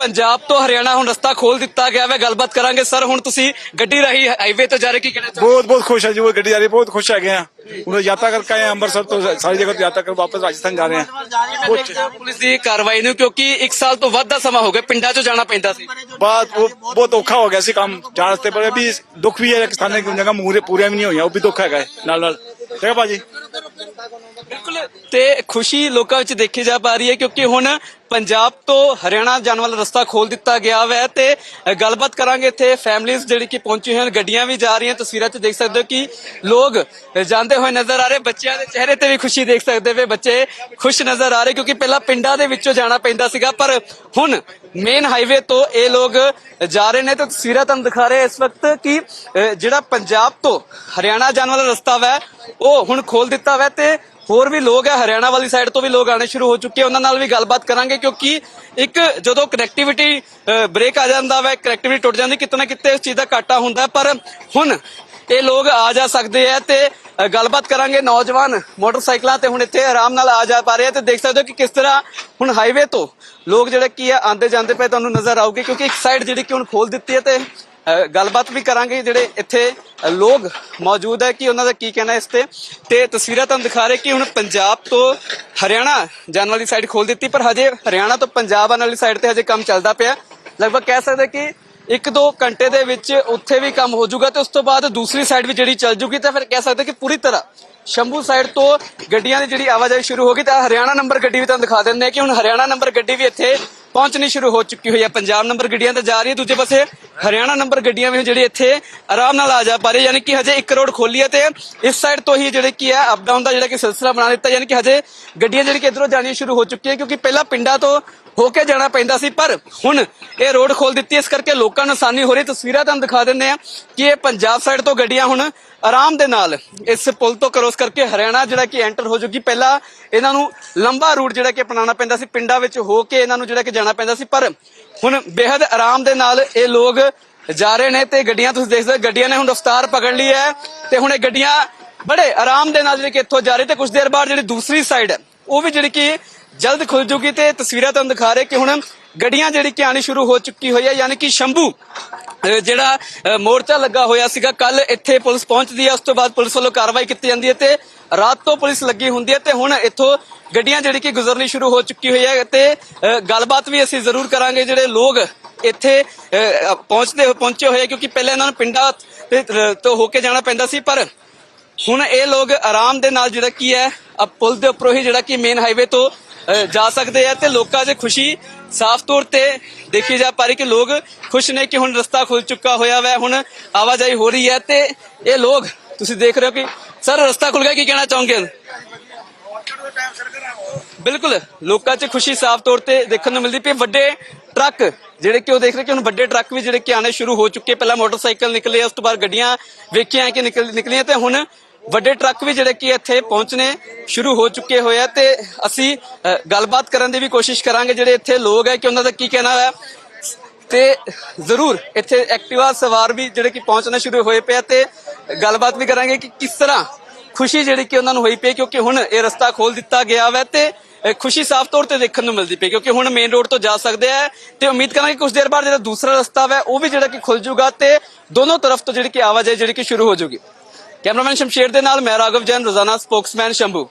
ਪੰਜਾਬ ਤੋਂ ਹਰਿਆਣਾ ਹੁਣ ਰਸਤਾ ਖੋਲ ਦਿੱਤਾ ਗਿਆ ਹੈ ਗੱਲਬਾਤ ਕਰਾਂਗੇ ਸਰ ਹੁਣ ਤੁਸੀਂ ਗੱਡੀ ਰਹੀ ਹਾਈਵੇ ਤੋਂ ਜਾ ਰਹੇ ਕੀ ਕਹਿਣਾ ਚਾਹੋਗੇ बहुत बहुत खुश है जी वो गड्डी जा रही है बहुत खुश है गए हैं उन्हें यात्रा करके आए हैं अमृतसर तो सारी जगह यात्रा कर वापस राजस्थान जा रहे हैं ਕਿਵੇਂ ਦੇਖਦੇ ਹੋ ਪੁਲਿਸ ਦੀ ਕਾਰਵਾਈ ਨੂੰ ਕਿਉਂਕਿ 1 ਸਾਲ ਤੋਂ ਵੱਧ ਦਾ ਸਮਾਂ ਹੋ ਗਿਆ ਪਿੰਡਾਂ 'ਚੋਂ ਜਾਣਾ ਪੈਂਦਾ ਸੀ बात वो बहुत औखा हो गया सी काम जान रास्ते पर अभी दुख भी है किसाने की जगह मूरे पूरे भी नहीं हुई वो भी दुख है नाल नाल ठीक है भाजी ਬਿਲਕੁਲ ਤੇ ਖੁਸ਼ੀ ਲੋਕਾਂ ਵਿੱਚ ਦੇਖੀ ਜਾ ਪਾ ਰਹੀ ਹੈ ਕਿਉਂਕਿ ਹੁਣ ਪੰਜਾਬ ਤੋਂ ਹਰਿਆਣਾ ਜਾਣ ਵਾਲਾ ਰਸਤਾ ਖੋਲ ਦਿੱਤਾ ਗਿਆ ਹੈ ਤੇ ਗੱਲਬਾਤ ਕਰਾਂਗੇ ਇੱਥੇ ਫੈਮਲੀਆਂ ਜਿਹੜੀ ਕਿ ਪਹੁੰਚੀ ਹੋਈਆਂ ਗੱਡੀਆਂ ਵੀ ਜਾ ਰਹੀਆਂ, ਤਸਵੀਰਾਂ 'ਚ ਦੇਖ ਸਕਦੇ ਹੋ ਕਿ ਲੋਕ ਜਾਂਦੇ ਹੋਏ ਨਜ਼ਰ ਆ ਰਹੇ, ਬੱਚਿਆਂ ਦੇ ਚਿਹਰੇ ਤੇ ਵੀ ਖੁਸ਼ੀ ਦੇਖ ਸਕਦੇ ਵੇ, ਬੱਚੇ ਖੁਸ਼ ਨਜ਼ਰ ਆ ਰਹੇ ਕਿਉਂਕਿ ਪਹਿਲਾਂ ਪਿੰਡਾਂ ਦੇ ਵਿੱਚੋਂ ਜਾਣਾ ਪੈਂਦਾ ਸੀਗਾ, ਪਰ ਹੁਣ ਮੇਨ ਹਾਈਵੇ ਤੋਂ ਇਹ ਲੋਕ ਜਾ ਰਹੇ ਨੇ ਤੇ ਤਸਵੀਰਾਂ ਤੁਹਾਨੂੰ ਦਿਖਾ ਰਹੇ ਇਸ ਵਕਤ ਕਿ ਜਿਹੜਾ ਪੰਜਾਬ ਤੋਂ ਹਰਿਆਣਾ ਜਾਣ ਵਾਲਾ ਰਸਤਾ ਵਾ, ਉਹ ਹੁਣ ਖੋਲ ਦਿੱਤਾ ਵਾ ਤੇ ਹੋਰ ਵੀ ਲੋਕ ਹੈ ਹਰਿਆਣਾ ਵਾਲੀ ਸਾਈਡ ਤੋਂ ਵੀ ਲੋਕ ਆਣੇ ਸ਼ੁਰੂ ਹੋ ਚੁੱਕੇ ਉਹਨਾਂ ਨਾਲ ਵੀ ਗੱਲਬਾਤ ਕਰਾਂਗੇ ਕਿਉਂਕਿ ਇੱਕ ਜਦੋਂ ਕਨੈਕਟੀਵਿਟੀ ਬ੍ਰੇਕ ਆ ਜਾਂਦਾ ਵੈ ਕਨੈਕਟੀਵਿਟੀ ਟੁੱਟ ਜਾਂਦੀ, ਕਿਤੇ ਨਾ ਕਿਤੇ ਉਸ ਚੀਜ਼ ਦਾ ਘਾਟਾ ਹੁੰਦਾ। ਪਰ ਹੁਣ ਇਹ ਲੋਕ ਆ ਜਾ ਸਕਦੇ ਆ ਤੇ ਗੱਲਬਾਤ ਕਰਾਂਗੇ ਨੌਜਵਾਨ ਮੋਟਰਸਾਈਕਲਾਂ ਤੇ ਹੁਣ ਇੱਥੇ ਆਰਾਮ ਨਾਲ ਆ ਜਾ ਪਾ ਰਹੇ ਆ ਤੇ ਦੇਖ ਸਕਦੇ ਹੋ ਕਿ ਕਿਸ ਤਰ੍ਹਾਂ ਹੁਣ ਹਾਈਵੇ ਤੋਂ ਲੋਕ ਜਿਹੜੇ ਕੀ ਆ ਆਂਦੇ ਜਾਂਦੇ ਪਏ ਤੁਹਾਨੂੰ ਨਜ਼ਰ ਆਊਗੇ ਕਿਉਂਕਿ ਇੱਕ ਸਾਈਡ ਜਿਹੜੀ ਕਿ ਹੁਣ ਖੋਲ ਦਿੱਤੀ ਹੈ ਤੇ ਗੱਲਬਾਤ ਵੀ ਕਰਾਂਗੇ ਜਿਹੜੇ ਇੱਥੇ ਲੋਕ ਮੌਜੂਦ ਹੈ ਕਿ ਉਹਨਾਂ ਦਾ ਕੀ ਕਹਿਣਾ ਇਸ ਤੇ। ਤੇ ਤਸਵੀਰਾਂ ਤੁਹਾਨੂੰ ਦਿਖਾ ਰਹੇ ਕਿ ਹੁਣ ਪੰਜਾਬ ਤੋਂ ਹਰਿਆਣਾ ਜਾਣ ਵਾਲੀ ਸਾਈਡ ਖੋਲ ਦਿੱਤੀ, ਪਰ ਹਜੇ ਹਰਿਆਣਾ ਤੋਂ ਪੰਜਾਬ ਆਉਣ ਵਾਲੀ ਸਾਈਡ ਤੇ ਹਜੇ ਕੰਮ ਚੱਲਦਾ ਪਿਆ। ਲਗਭਗ ਕਹਿ ਸਕਦੇ ਕਿ ਇੱਕ ਦੋ ਘੰਟੇ ਦੇ ਵਿੱਚ ਉੱਥੇ ਵੀ ਕੰਮ ਹੋ ਜਾਊਗਾ ਤੇ ਉਸ ਤੋਂ ਬਾਅਦ ਦੂਸਰੀ ਸਾਈਡ ਵੀ ਜਿਹੜੀ ਚੱਲ ਜੂਗੀ ਤਾਂ ਫਿਰ ਕਹਿ ਸਕਦੇ ਕਿ ਪੂਰੀ ਤਰ੍ਹਾਂ ਸ਼ੰਭੂ ਸਾਈਡ ਤੋਂ ਗੱਡੀਆਂ ਦੀ ਜਿਹੜੀ ਆਵਾਜਾਈ ਸ਼ੁਰੂ ਹੋ ਗਈ ਤਾਂ ਹਰਿਆਣਾ ਨੰਬਰ ਗੱਡੀ ਵੀ ਤੁਹਾਨੂੰ ਦਿਖਾ ਦਿੰਦੇ ਆ ਕਿ ਹੁਣ ਹਰਿਆਣਾ ਨੰਬਰ ਗੱਡੀ ਵੀ ਇੱਥੇ ਪਹੁੰਚਣੀ ਸ਼ੁਰੂ ਹੋ ਚੁੱਕੀ ਹੋਈ ਹੈ। ਪੰਜਾਬ ਨੰਬਰ ਗੱਡੀਆਂ ਤਾਂ ਜਾ ਰਹੀ ਹੈ ਦੂਜੇ ਪਾਸੇ। ਹਰਿਆਣਾ ਨੰਬਰ ਗੱਡੀਆਂ ਵੀ ਜਿਹੜੀ ਇੱਥੇ ਆਰਾਮ ਨਾਲ ਆ ਜਾ ਪਾ ਰਹੀ, ਯਾਨੀ ਕਿ ਹਜੇ ਇੱਕ ਰੋਡ ਖੋਲੀ ਹੈ ਤੇ ਇਸ ਸਾਈਡ ਤੋਂ ਹੀ ਜਿਹੜੇ ਕੀ ਹੈ ਅਪ ਡਾਊਨ ਦਾ ਜਿਹੜਾ ਕਿ ਸਿਲਸਿਲਾ ਬਣਾ ਦਿੱਤਾ, ਯਾਨੀ ਕਿ ਹਜੇ ਗੱਡੀਆਂ ਜਿਹੜੀ ਕਿ ਇਧਰੋਂ ਜਾਣੀਆਂ ਸ਼ੁਰੂ ਹੋ ਚੁੱਕੀਆਂ ਕਿਉਂਕਿ ਪਹਿਲਾਂ ਪਿੰਡਾਂ ਤੋਂ ਹੋ ਕੇ ਜਾਣਾ ਪੈਂਦਾ ਸੀ, ਪਰ ਹੁਣ ਇਹ ਰੋਡ ਖੋਲ ਦਿੱਤੀ, ਇਸ ਕਰਕੇ ਲੋਕਾਂ ਨੂੰ ਆਸਾਨੀ ਹੋ ਰਹੀ ਤਸਵੀਰਾਂ ਤੁਹਾਨੂੰ ਦਿਖਾ ਦਿੰਦੇ ਆ ਕਿ ਇਹ ਪੰਜਾਬ ਸਾਈਡ ਤੋਂ ਗੱਡੀਆਂ ਹੁਣ ਆਰਾਮ ਦੇ ਨਾਲ ਇਸ ਪੁਲ ਤੋਂ ਕਰੋਸ ਕਰਕੇ ਹਰਿਆਣਾ ਜਿਹੜਾ ਕਿ ਐਂਟਰ ਹੋ ਜੂਗੀ। ਪਹਿਲਾਂ ਇਹਨਾਂ ਨੂੰ ਲੰਬਾ ਰੂਟ ਜਿਹੜਾ ਕਿ ਅਪਣਾਉਣਾ ਪੈਂਦਾ ਸੀ, ਪਿੰਡਾਂ ਵਿੱਚ ਹੋ ਕੇ ਇਹਨਾਂ ਨੂੰ ਜਿਹੜਾ ਕਿ ਜਾਣਾ ਪੈਂਦਾ ਸੀ, ਪਰ ਹੁਣ ਬੇहद ਆਰਾਮ ਦੇ ਨਾਲ ਇਹ ਲੋਕ ਜਾ ਰਹੇ ਨੇ ਤੇ ਗੱਡੀਆਂ ਤੁਸੀਂ ਦੇਖ ਸਕਦੇ ਹੋ, ਗੱਡੀਆਂ ਨੇ ਹੁਣ ਰਫ਼ਤਾਰ ਪਕੜ ਲਈ ਹੈ ਤੇ ਹੁਣ ਇਹ ਗੱਡੀਆਂ ਬੜੇ ਆਰਾਮ ਦੇ ਨਾਲ ਜਿਹੜੀ ਕਿ ਇੱਥੋਂ ਜਾ ਰਹੀ ਤੇ ਕੁਝ ਦੇਰ ਬਾਅਦ ਜਿਹੜੀ ਦੂਸਰੀ ਸਾਈਡ ਹੈ ਉਹ ਵੀ ਜਿਹੜੀ ਕਿ ਜਲਦ ਖੁੱਲ ਜੂਗੀ ਤੇ ਤਸਵੀਰਾਂ ਤੁਹਾਨੂੰ ਦਿਖਾ ਰਹੇ ਕਿ ਹੁਣ ਗੱਡੀਆਂ ਜਿਹੜੀ ਕਿ ਆਣੀ ਸ਼ੁਰੂ ਹੋ ਚੁੱਕੀ ਹੋਈ ਹੈ ਯਾਨੀ ਕਿ ਸ਼ੰਭੂ ਜਿਹੜਾ ਮੋਰਚਾ ਲੱਗਾ ਹੋਇਆ ਸੀਗਾ ਕੱਲ ਇੱਥੇ ਪੁਲਿਸ ਪਹੁੰਚਦੀ ਹੈ ਉਸ ਤੋਂ ਬਾਅਦ ਪੁਲਿਸ ਵੱਲੋਂ ਕਾਰਵਾਈ ਕੀਤੀ ਜਾਂਦੀ ਹੈ ਤੇ ਰਾਤ ਤੋਂ ਪੁਲਿਸ ਲੱਗੀ ਹੁੰਦੀ ਹੈ ਤੇ ਹੁਣ ਇੱਥੋਂ ਗੱਡੀਆਂ ਜਿਹੜੀ ਕਿ ਗੁਜ਼ਰਨੀ ਸ਼ੁਰੂ ਹੋ ਚੁੱਕੀ ਹੋਈ ਹੈ ਤੇ ਗੱਲਬਾਤ ਵੀ ਅਸੀਂ ਜ਼ਰੂਰ ਕਰਾਂਗੇ ਜਿਹੜੇ ਲੋਕ ਇੱਥੇ ਅਹ, ਪਹੁੰਚਦੇ ਪਹੁੰਚੇ ਹੋਏ ਆ ਕਿਉਂਕਿ ਪਹਿਲਾਂ ਇਹਨਾਂ ਨੂੰ ਪਿੰਡਾਂ ਤੋਂ ਹੋ ਕੇ ਜਾਣਾ ਪੈਂਦਾ ਸੀ ਪਰ ਹੁਣ ਇਹ ਲੋਕ ਆਰਾਮ ਦੇ ਨਾਲ ਜਿਹੜਾ ਕੀ ਹੈ ਆ ਪੁਲ ਦੇ ਉੱਪਰੋਂ ਹੀ ਜਿਹੜਾ ਕਿ ਮੇਨ ਹਾਈਵੇ ਤੋਂ ਜਾ ਸਕਦੇ ਆ ਤੇ ਲੋਕਾਂ 'ਚ ਖੁਸ਼ੀ ਸਾਫ਼ ਤੌਰ ਤੇ ਦੇਖੀ ਜਾ ਪਾ ਰਹੀ ਕਿ ਲੋਕ ਖੁਸ਼ ਨੇ ਕਿ ਹੁਣ ਰਸਤਾ ਖੁੱਲ ਚੁੱਕਾ ਹੋਇਆ ਵੈ, ਹੁਣ ਆਵਾਜਾਈ ਹੋ ਰਹੀ ਹੈ ਤੇ ਇਹ ਲੋਕ, ਤੁਸੀਂ ਦੇਖ ਰਹੇ ਹੋ ਕਿ ਸਰ ਰਸਤਾ ਖੁੱਲ ਗਿਆ, ਕੀ ਕਹਿਣਾ ਚਾਹੋਗੇ? ਬਿਲਕੁਲ, ਲੋਕਾਂ 'ਚ ਖੁਸ਼ੀ ਸਾਫ਼ ਤੌਰ ਤੇ ਦੇਖਣ ਨੂੰ ਮਿਲਦੀ ਪਈ। ਵੱਡੇ ਟਰੱਕ ਜਿਹੜੇ ਕਿ ਉਹ ਦੇਖ ਰਹੇ ਕਿ ਹੁਣ ਵੱਡੇ ਟਰੱਕ ਵੀ ਜਿਹੜੇ ਕਿ ਆਣੇ ਸ਼ੁਰੂ ਹੋ ਚੁੱਕੇ। ਪਹਿਲਾਂ ਮੋਟਰਸਾਈਕਲ ਨਿਕਲੇ, ਉਸ ਤੋਂ ਬਾਅਦ ਗੱਡੀਆਂ ਵੇਖੀਆਂ ਕਿ ਨਿਕਲ, ਨਿਕਲੀਆਂ ਤੇ ਹੁਣ ਵੱਡੇ ਟਰੱਕ ਵੀ ਜਿਹੜੇ ਕਿ ਇੱਥੇ ਪਹੁੰਚਣੇ ਸ਼ੁਰੂ ਹੋ ਚੁੱਕੇ ਹੋਏ ਆ ਤੇ ਅਸੀਂ ਗੱਲਬਾਤ ਕਰਨ ਦੀ ਵੀ ਕੋਸ਼ਿਸ਼ ਕਰਾਂਗੇ ਜਿਹੜੇ ਇੱਥੇ ਲੋਕ ਹੈ ਕਿ ਉਹਨਾਂ ਦਾ ਕੀ ਕਹਿਣਾ ਹੈ। ਤੇ ਜ਼ਰੂਰ ਇੱਥੇ ਐਕਟਿਵਾ ਸਵਾਰ ਵੀ ਜਿਹੜੇ ਕਿ ਪਹੁੰਚਣਾ ਸ਼ੁਰੂ ਹੋਏ ਪਿਆ ਤੇ ਗੱਲਬਾਤ ਵੀ ਕਰਾਂਗੇ ਕਿ ਕਿਸ ਤਰ੍ਹਾਂ ਖੁਸ਼ੀ ਜਿਹੜੀ ਕਿ ਉਹਨਾਂ ਨੂੰ ਹੋਈ ਪਈ, ਕਿਉਂਕਿ ਹੁਣ ਇਹ ਰਸਤਾ ਖੋਲ ਦਿੱਤਾ ਗਿਆ ਵੈ ਤੇ ਖੁਸ਼ੀ ਸਾਫ਼ ਤੌਰ ਤੇ ਦੇਖਣ ਨੂੰ ਮਿਲਦੀ ਪਈ, ਕਿਉਂਕਿ ਹੁਣ ਮੇਨ ਰੋਡ ਤੋਂ ਜਾ ਸਕਦੇ ਆ ਤੇ ਉਮੀਦ ਕਰਾਂਗੇ ਕੁਝ ਦੇਰ ਬਾਅਦ ਜਿਹੜਾ ਦੂਸਰਾ ਰਸਤਾ ਵੈ, ਉਹ ਵੀ ਜਿਹੜਾ ਕਿ ਖੁੱਲ ਜੂਗਾ ਤੇ ਦੋਨੋਂ ਤਰਫ ਤੋਂ ਜਿਹੜੀ ਕਿ ਆਵਾਜਾਈ ਜਿਹੜੀ ਕਿ ਸ਼ੁਰੂ ਹੋ ਜੂਗੀ। ਕੈਮਰਾਮੈਨ ਸ਼ਮਸ਼ੇਰ ਦੇ ਨਾਲ ਮੈਂ ਰਾਘਵ ਜੈਨ ਰੋਜ਼ਾਨਾ ਸਪੋਕਸਮੈਨ ਸ਼ੰਭੂ।